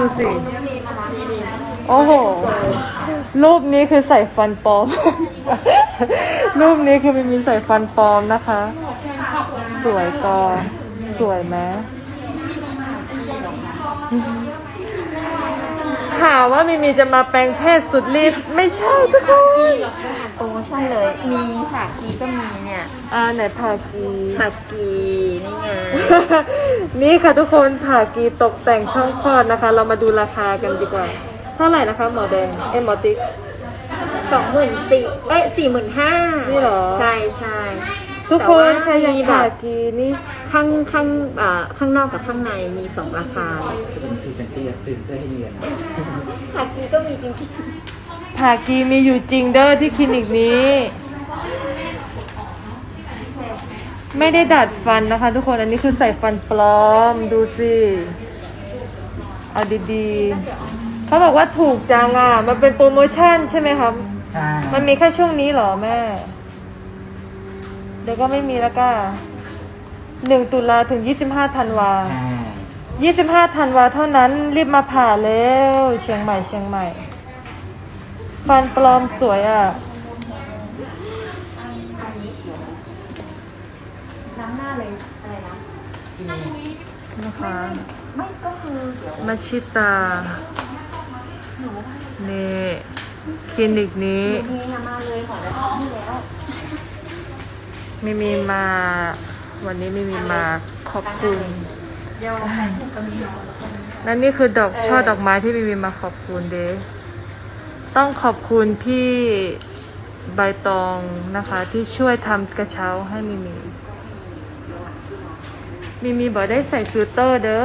ดูสิ โอ้โห รูปนี้คือใส่ฟันปลอม รูปนี้คือไม่มีใส่ฟันปลอมนะคะ สวยกอสวยไหม หาว่ามิมีจะมาแปลงเพศสุดฤทธิ์ไม่ใช่ทุกคนโปรโมชั่นเลย มีค่ะกีก็มีเนี่ยอ่าไหนผ่ากีผักกีนี่ไง นี่ค่ะทุกคนผ่ากีตกแต่งช่องคลอดนะคะ เรามาดูราคากันดีกว่า เท่าไหร่นะคะ หมอแดงเอ็มหมอติ๊กสองหมื่นสี่เอ้ยสี่หมื่นห้านี่เหรอ ใช่ใช่ ทุกคนแต่ว่าใครอยากมีแบผ่าบกีนี่ข้างข้างอ่าข้างนอกกับข้างในมีสองราคาเป็นพรีเซนเตอร์ตื่นเสื้อให้เนียนนะผักกีก็มีจริงผ่ากีมีอยู่จริงเด้อที่คลินิกนี้ ไม่ได้ดัดฟันนะคะ ทุกคนอันนี้คือใส่ฟันปลอมดูสิเอาดีๆเขาบอกว่าถูกจังอะ มันเป็นโปรโมชั่นใช่ไหมครับ ใช่มันมีแค่ช่วงนี้เหรอแม่ เดี๋ยวก็ไม่มีแล้วก็หนึ่งตุลาถึงยี่สิบห้าธันวาใช่ยี่สิบห้าธันวาเท่านั้นรีบมาผ่าเร็วเชียงใหม่เชียงใหม่ ฟันปลอมสวยอะๆน้ำหน้าเลยอะไรนะนะคะไม่ก็คือเดี๋ยวมาชิตา นี่คลินิกนี้มีมาเลยหมอแล้วที่แล้ว ไม่มีมา วันนี้ไม่มีมาขอบคุณแฟนก็มีและนี่คือดอกช่อดอกไม้ที่มีมีมาขอบคุณเดย์ต้องขอบคุณพี่ใบตองนะคะ ที่ช่วยทำกระเช้าให้มิมีมิมีบอกได้ใส่ฟิลเตอร์เด้อ